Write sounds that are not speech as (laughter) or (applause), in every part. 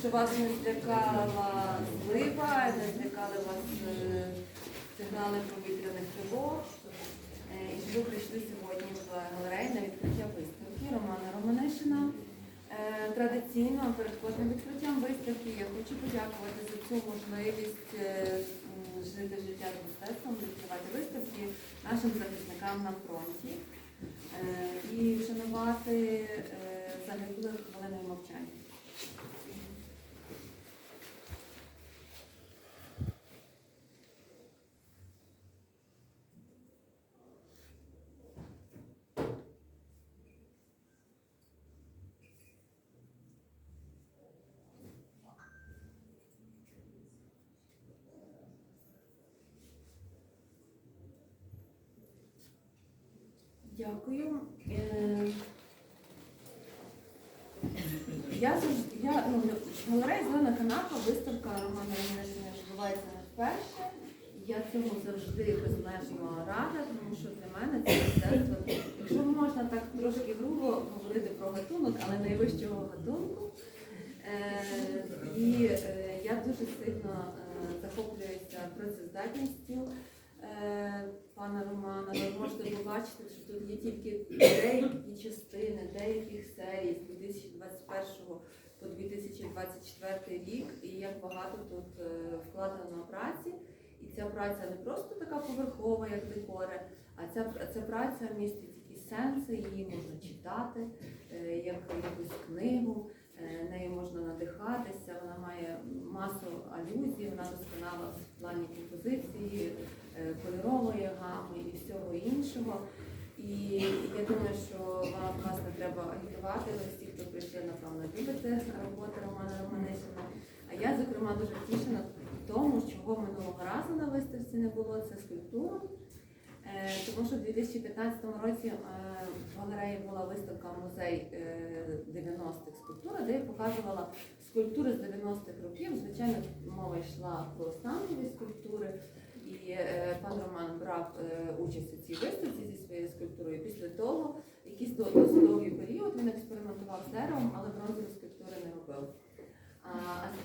що вас не злякала злива, не злякали вас е, сигнали повітряних тривог. Е, І що ви прийшли сьогодні в галерею на відкриття виставки Романа Романишина. Е, Традиційно перед кожним відкриттям виставки я хочу подякувати за цю можливість жити життя з мистецтвом, відкривати виставки нашим захисникам на фронті і вшанувати загиблих хвилиною мовчання. Дякую. Е, Я я ну, галерея Зелена канапа, виставка Романа Романишина відбувається не вперше. Я цьому завжди безмежно рада, тому що для мене це мистецтво, якщо можна так трошки грубо говорити про гатунок, але найвищого гатунку. Е, і е, я дуже сильно е, захоплююся працездатністю пана Романа. Ви можете побачити, що тут є тільки деякі частини деяких серій з 2021 по 2024 рік, і як багато тут е, вкладено праці. І ця праця не просто така поверхова, як декори, а ця, ця праця містить якісь сенси, її можна читати, е, як якусь книгу, е, нею можна надихатися, вона має масу алюзій, вона досконала в плані композиції, е, кольорової гами і всього іншого. І я думаю, що вам вас не треба агітувати, ви всі, хто прийшли, напевно, любите роботи Романа Романишина. А я, зокрема, дуже втішена тому, чого минулого разу на виставці не було, це скульптура. Е, Тому що в 2015 році е, в галереї була виставка музей е, 90-х скульптура, де я показувала скульптури з 90-х років. Звичайно, мова йшла про станкові скульптури. І е, пан Роман брав е, участь у цій виставці зі своєю скульптурою. Після того, якийсь довгий період, він експериментував з деревом, але бронзові скульптури не робив. А,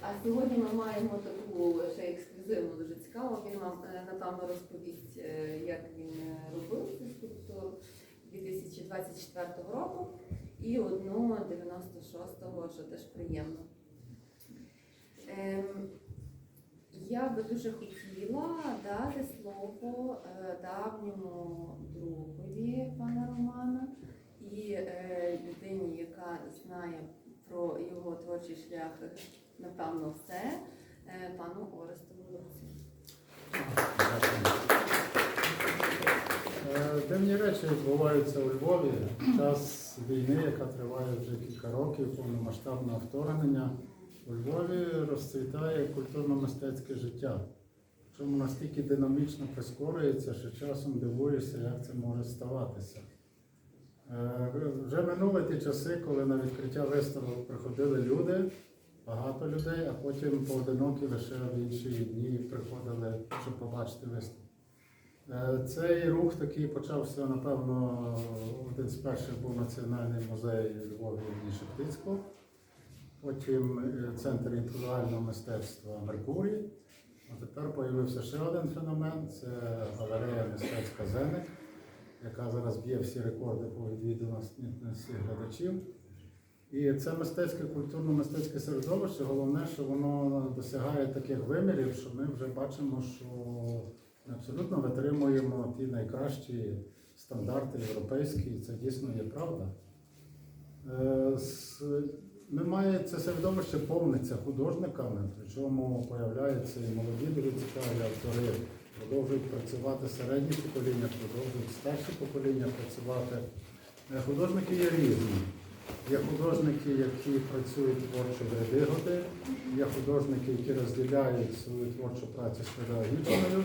а- сьогодні ми маємо таку ще ексклюзивну, дуже цікаву. Він вам е, напевно розповість, як він робив цю скульптуру 2024 року і одну 96-го, що теж приємно. Ем, я би дуже хотіла дати слово е, давньому другові пана Романа і е, людині, яка знає про його творчий шлях, напевно, все, е, пану Оресту Волоцю. Е, Дивні речі відбуваються у Львові. Час війни, яка триває вже кілька років, повномасштабного вторгнення. У Львові розцвітає культурно-мистецьке життя. Причому настільки динамічно прискорюється, що часом дивуєшся, як це може ставатися. Е, Вже минули ті часи, коли на відкриття виставок приходили люди, багато людей, а потім поодинокі лише в інші дні приходили, щоб побачити виставку. Е, Цей рух такий почався, напевно, один з перших був Національний музей Львові Шептицького, потім е, Центр інтелектуального мистецтва Меркурій. А тепер з'явився ще один феномен це галерея мистецька Зеник, яка зараз б'є всі рекорди по відвідуваності глядачів. І це мистецьке, культурно-мистецьке середовище, головне, що воно досягає таких вимірів, що ми вже бачимо, що ми абсолютно витримуємо ті найкращі стандарти європейські, і це дійсно є правда. Немає це середовище повниться художниками, причому появляються і молоді дуже цікаві автори, продовжують працювати середні покоління, продовжують старші покоління працювати. Е, Художники є різні. Є художники, які працюють творчо в ряди є художники, які розділяють свою творчу працю з педагогічною,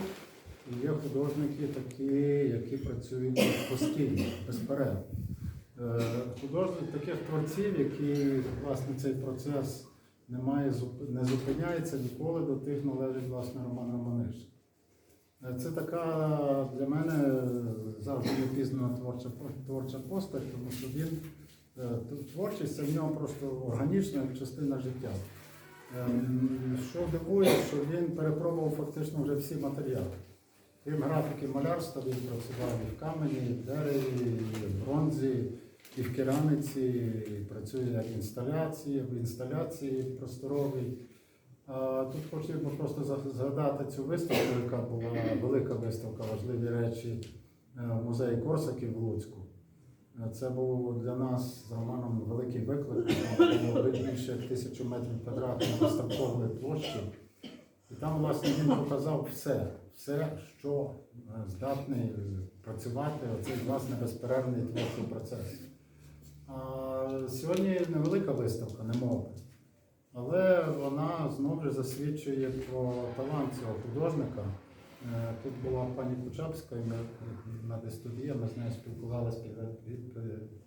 і є художники такі, які працюють постійно, безперервно. Е, Художник таких творців, які власне цей процес не, має, не зупиняється ніколи, до тих належить власне Роман Романиш. Е, Це така для мене завжди непізнана творча, творча постать, тому що він Е, Творчість це в нього просто органічна частина життя. Що дивує, що він перепробував фактично вже всі матеріали. Крім графіки малярства, він працював і в камені, і в дереві, і в бронзі, і в кераміці, і працює як інсталяції, в інсталяції просторовій. Тут потрібно просто згадати цю виставку, яка була велика виставка, важливі речі е, в музеї Корсаків в Луцьку. Е, Це був для нас з Романом великий виклик. Було більше тисячу метрів квадратних виставкової площі. І там, власне, він показав все, все, що е, здатний працювати, оцей власне безперервний творчий процес. Сьогодні невелика виставка, не мова. Але вона знову ж засвідчує про талант цього художника. Е, Тут була пані Кучапська, і ми на дистудії, ми з нею спілкувалися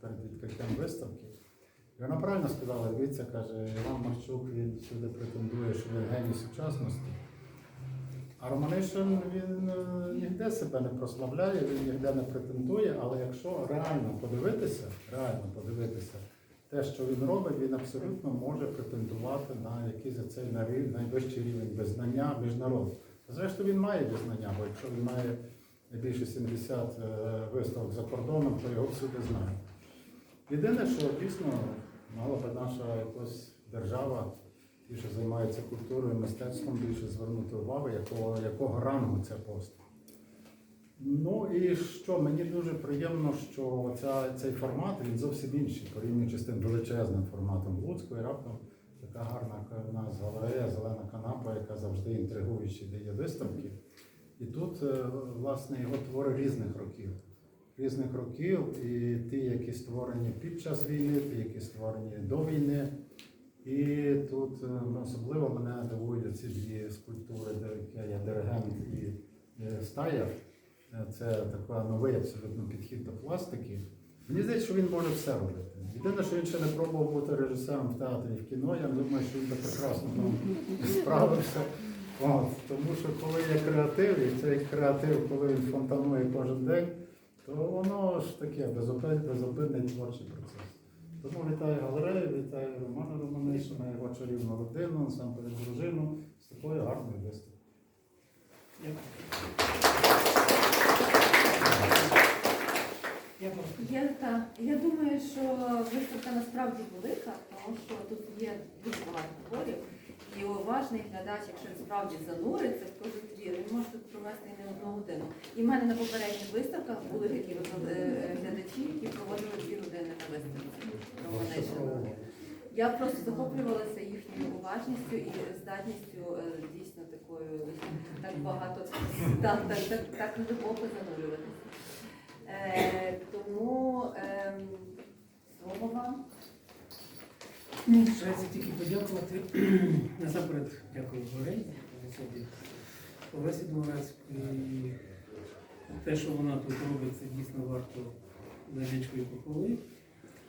перед відкриттям виставки. І вона правильно сказала, дивіться, каже, Іван Марчук він сюди претендує, що він геній сучасності. А Романишин він е, ніде себе не прославляє, він ніде не претендує, але якщо реально подивитися, реально подивитися, те, що він робить, він абсолютно може претендувати на якийсь цей найвищий рівень визнання міжнародного. Зрештою, він має визнання, бо якщо він має більше 70 е, виставок за кордоном, то його всюди знають. Єдине, що дійсно мала би наша якась держава, ті, що займається культурою, мистецтвом, більше звернути увагу, якого, якого рангу ця постать. Ну і що, мені дуже приємно, що ця, цей формат він зовсім інший, порівнюючи з тим величезним форматом Луцьку, і раптом така гарна нас галерея, зелена канапа, яка завжди інтригуючи дає виставки. І тут, е, власне, його твори різних років. Різних років, і ті, які створені під час війни, ті, які створені до війни. І тут е, особливо мене дивують ці дві скульптури, де є диригент і е, стаєр. Е, Це такий новий абсолютно підхід до пластики. Мені здається, що він може все робити. Єдине, що він ще не пробував бути режисером в театрі в кіно, я думаю, що він би прекрасно там справився. От, тому що коли є креатив, і цей креатив, коли він фонтанує кожен день, то воно ж таке безупинний творчий процес. Тому вітаю галерею, вітаю Романа Романишина, його чарівну родину, насамперед дружину з такою гарною виставкою. Я, та, я думаю, що виставка насправді велика, тому що тут є дуже багато творів. І уважний глядач, якщо він справді зануриться в кожен твір, він може тут провести не одну годину. І в мене на попередніх виставках були такі е, глядачі, які проводили дві години на виставці. Я просто захоплювалася їхньою уважністю і здатністю е, дійсно такою так багато так, так, так, так глибоко занурюватися. Е, тому ем, слово вам. Треба тільки подякувати. (clears throat) Насамперед дякую Горей. Олесі Дмовецьку і те, що вона тут робить, це дійсно варто невеличкої похвали.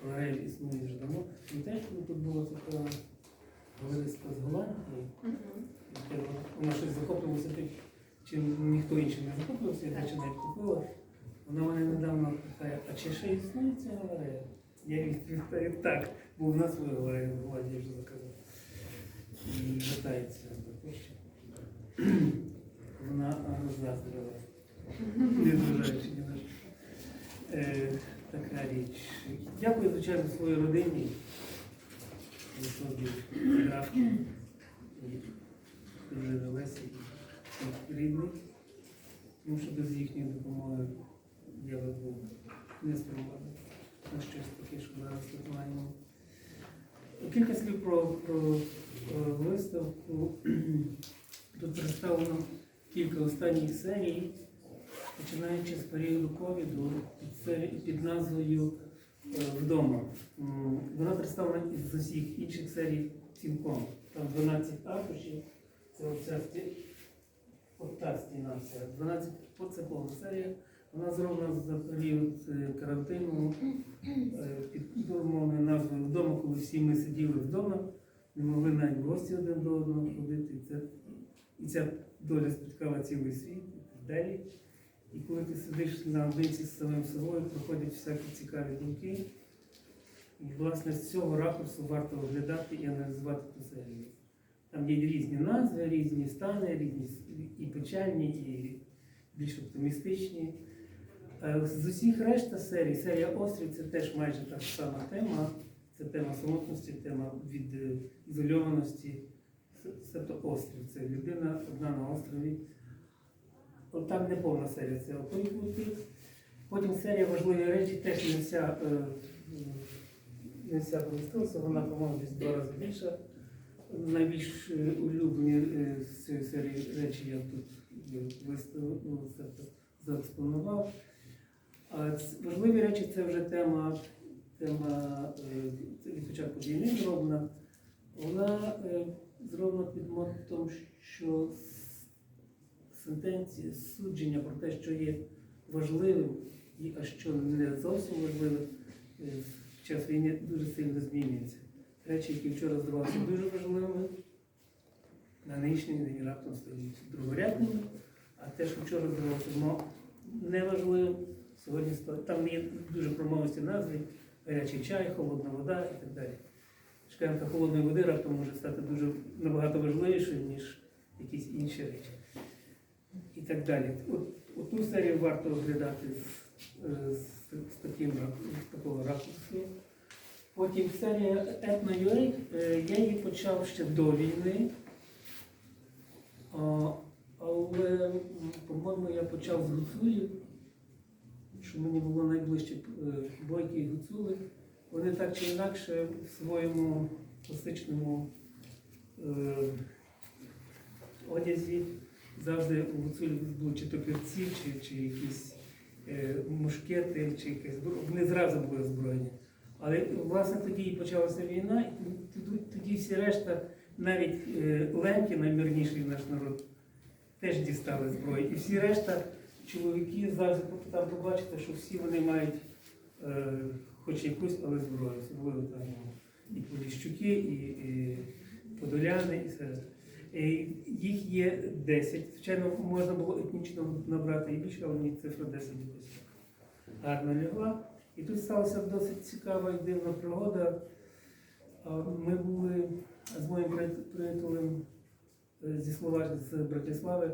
Горей існує вже давно. І теж коли тут була така Галиста з Голландії, вона- щось захоплювалася тим, чим ніхто інший не захоплювався, я навіть купила. Вона мене недавно питає, а чи ще існує ця галерея? Я відповідаю так, бо в нас своя галерея в Голландії вже заказала. І питається за те, що вона заздрила. Не зважаючи ні на що. Е, Така річ. Дякую, звичайно, своїй родині. Графки. І Лесі, рідних. Тому що без їхньої допомоги я би був не спрямований на щось що зараз тут маємо. Кілька слів про, про, про виставку. (clears throat) Тут представлено кілька останніх серій, починаючи з періоду ковіду під, під назвою е, Вдома. Вона представлена із усіх інших серій цілком. Там 12 аркушів. Це оця от стіна вся. 12 це повна серія. Вона зроблена за період карантину е, під умовною назвою вдома, коли всі ми сиділи вдома, не могли навіть гості один до одного ходити. І, це, і ця доля спіткала цілий світ і так далі. І коли ти сидиш на наодинці з самим собою, проходять всякі цікаві думки. І, власне, з цього ракурсу варто оглядати і аналізувати ту серію. Там є різні назви, різні стани, різні і печальні, і більш оптимістичні. Е, З усіх решта серій, серія Острів це теж майже та сама тема. Це тема самотності, тема від е, ізольованості. Тобто острів. Це людина одна на острові. От там не повна серія, це отой. Потім серія важливі речі теж не вся, е, не вся помістилася, вона, по-моєму, десь два рази більша. Найбільш улюблені з цієї серії речі я тут виставив, ну, заекспонував. Важливі речі це вже тема, тема е, від початку війни зроблена. Вона е, зроблена під мотом, що с- сентенції, судження про те, що є важливим, і, а що не зовсім важливим, е, в час війни дуже сильно змінюється. Речі, які вчора здавалися дуже важливими, на нинішній день раптом стають другорядними, а те, що вчора здавалося неважливим, сьогодні. Там є дуже промовисті назви, гарячий чай, холодна вода і так далі. Шклянка холодної води раптом може стати дуже набагато важливішою, ніж якісь інші речі. І так далі. От, от ту серію варто оглядати з, з, з, таким, з такого ракурсу. Потім серія Ethno.ua, е, я її почав ще до війни. Але, по-моєму, я почав з гуцулів, що мені було найближче е, бойки і гуцули. Вони так чи інакше в своєму класичному е, одязі завжди у гуцулів були чи топірці, чи, чи якісь е, мушкети, чи якась. Вони зразу були озброєні. Але власне тоді і почалася війна, і тоді, всі решта, навіть е, Ленки, наймирніший наш народ, теж дістали зброю. І всі решта чоловіки завжди там побачите, що всі вони мають е, хоч якусь, але зброю. Особливо там і Поліщуки, і, і Подоляни, і все. Е, Їх є 10. Звичайно, можна було етнічно набрати і більше, але мені цифра 10 якось гарно лягла. І тут сталася досить цікава і дивна пригода. Ми були з моїм прият- приятелем е, зі Словаччини, з Братислави,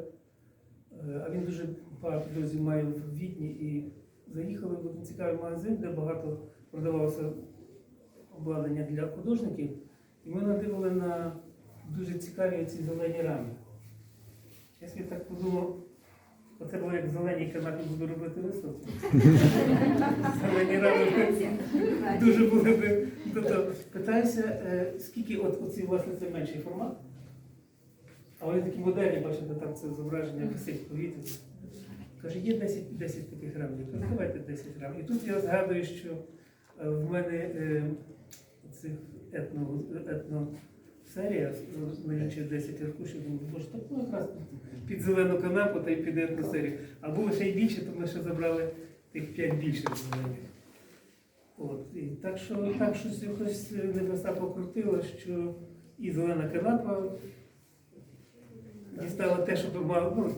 а він дуже багато друзів має в Відні і заїхали в один цікавий магазин, де багато продавалося обладнання для художників. І ми надивили на дуже цікаві ці зелені рами. Я собі так подумав, оце було як зелені канапі буду робити виставку. (laughs) Зелені рами дуже були би. Тобто питаюся, е, скільки от оці, власне, це менший формат. А вони такі модельні, бачите, там це зображення висить в повітрі. Каже, є 10, 10 таких грамів. Кажу, давайте 10 грамів. І тут я згадую, що е, в мене е, цих етно, етно серія налічує 10 аркушів. Думаю, боже, так ну якраз під зелену канапу та й під етно серію. А було ще й більше, то ми ще забрали тих 5 більших зелених. От, і так що так щось якось небеса покрутило, що і зелена канапа дістала те, що мав, ну,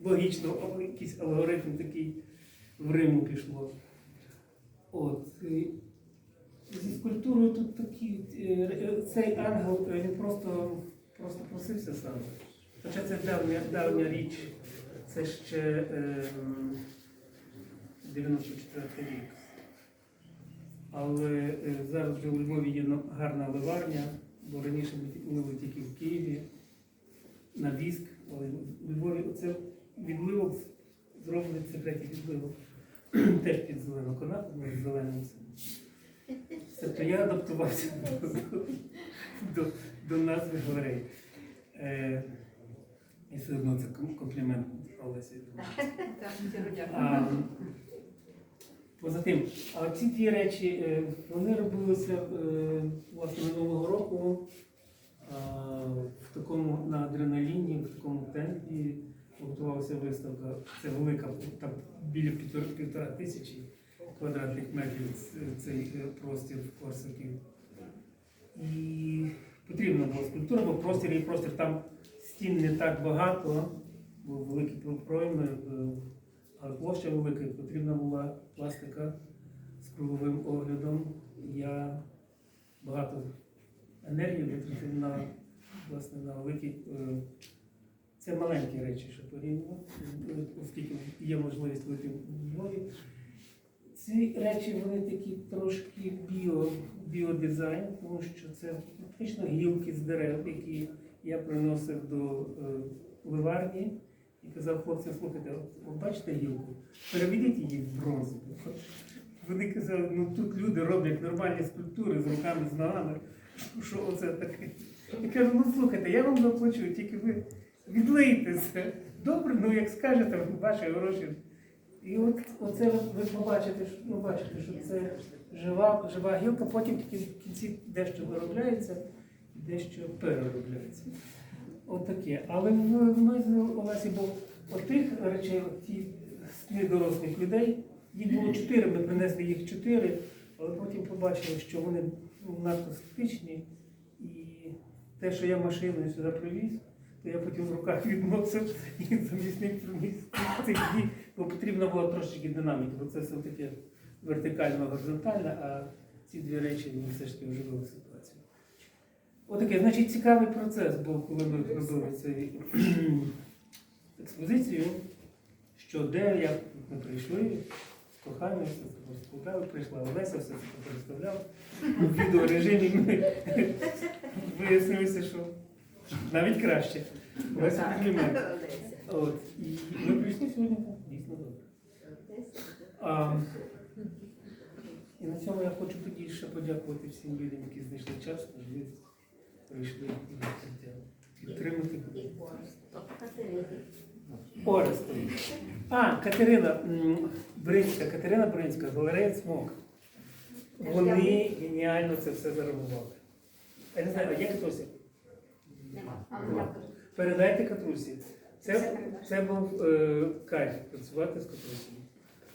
логічно, якийсь алгоритм такий в Риму пішло. От. Зі скульптурою тут такі, е, е, цей ангел, е, він просто, просто просився сам. Хоча це давня, давня річ, це ще ем, 94 рік. Але е, зараз вже у Львові є гарна ливарня, бо раніше ми мили тільки в Києві на віск, але у Львові оце відливок зроблений це третій відливок. (clears throat) Теж під зелену канапу, ну, з зеленим. Тобто я адаптувався до, до, до назви галереї. Е, і все одно це ком- комплімент Олесі. А, поза тим, а ці дві речі, е, вони робилися е, власне минулого року в такому на адреналіні, в такому темпі готувалася виставка. Це велика, там біля півтора, півтора тисячі квадратних метрів цей простір Корсаків. І потрібна була скульптура, бо простір і простір там стін не так багато, бо великі пройми, е, але площа велика, потрібна була пластика з круговим оглядом. я багато енергії витратив на, власне, на великі. е, Це маленькі речі, що порівняно, оскільки є можливість вийти в Львові. Ці речі вони такі трошки біо, біодизайн, тому що це фактично гілки з дерев, які я приносив до е, ливарні і казав хлопцям, слухайте, от бачите гілку, переведіть її в бронзу. Вони казали, ну тут люди роблять нормальні скульптури з руками, з ногами. Що оце таке? Я кажу, ну слухайте, я вам заплачу, тільки ви відлийте це. Добре, ну як скажете, ваші гроші. І от оце ви побачите, що- ну, бачите, що це жива, жива гілка, потім тільки в кінці дещо виробляється дещо переробляється. Отаке. Але в, в ми з Олесі був отих речей, ті дорослих людей, їх було чотири, ми принесли їх чотири, але потім побачили, що вони ну, надто статичні. І те, що я машиною сюди привіз, то я потім в руках відносив і приніс цих дві, бо потрібно було трошечки динаміки, бо це все таке вертикально горизонтально, а ці дві речі вони все ж таки оживили ситуацію. Отаке, значить, цікавий процес був, коли ми робили цю експозицію, що де як ми прийшли з коханням, все це розповідали, прийшла Олеся, все це представляла. У відеорежимі ми (laughs) вияснилося, що навіть краще. Олеся комплімент. (laughs) От, і ми прийшли сьогодні так, дійсно добре. А, і на цьому я хочу тоді ще подякувати всім людям, які знайшли час, можливість прийшли і. Підтримати. Орестові. А, Катерина Бринська, Катерина Бринська, галерея Цмок. Вони геніально це все заробували. Я не знаю, а є Катруся? Передайте Катрусі. Це, це був е, кайф працювати з Катрусею.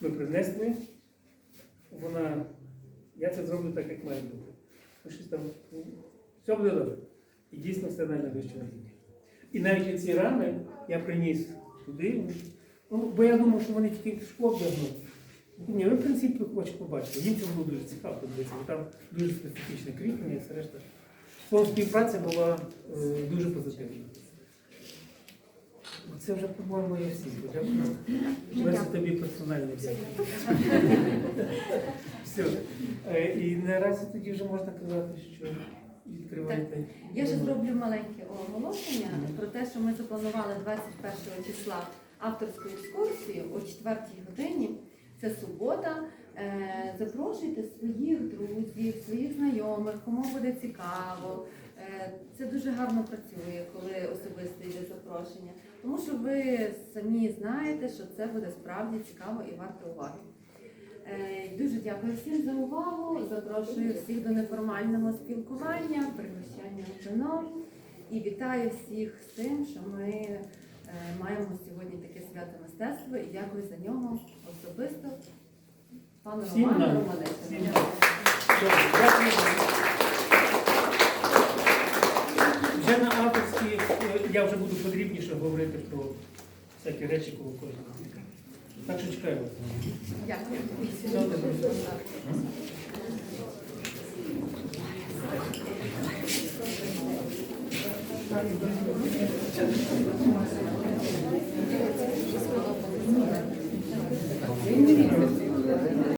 Ми принесли, вона. Я це зроблю так, як має бути. Ну, щось там, ну, все буде добре. І дійсно все на найвищому рівні. І навіть ці рами я приніс туди, ну, бо я думав, що вони тільки шкло вдягнуть. Ні, ви в принципі хочете побачити. Їм це було дуже цікаво подивитися, бо там дуже специфічне кріплення і все решта. Словом, співпраця була е, дуже позитивна. Це вже, по-моєму, я всі. Леся, тобі персонально дякую. (laughs) Все. Е, І наразі тоді вже можна казати, що відкриваєте. Я ще зроблю маленьке оголошення про те, що ми запланували 21 числа авторську екскурсію о 4 годині. Це субота. Е, Запрошуйте своїх друзів, своїх знайомих, кому буде цікаво. Е, Це дуже гарно працює, коли особисто йде запрошення, тому що ви самі знаєте, що це буде справді цікаво і варто уваги. Е, Дуже дякую всім за увагу. Запрошую всіх до неформального спілкування, пригощання вином і вітаю всіх з тим, що ми е, маємо сьогодні таке свято мистецтва і дякую за нього особисто пану Всім Роману дякую. Вже на авторській е, я вже буду подрібніше говорити про всякі речі коло кожного. Так що чекаю вас. Дякую. Дякую.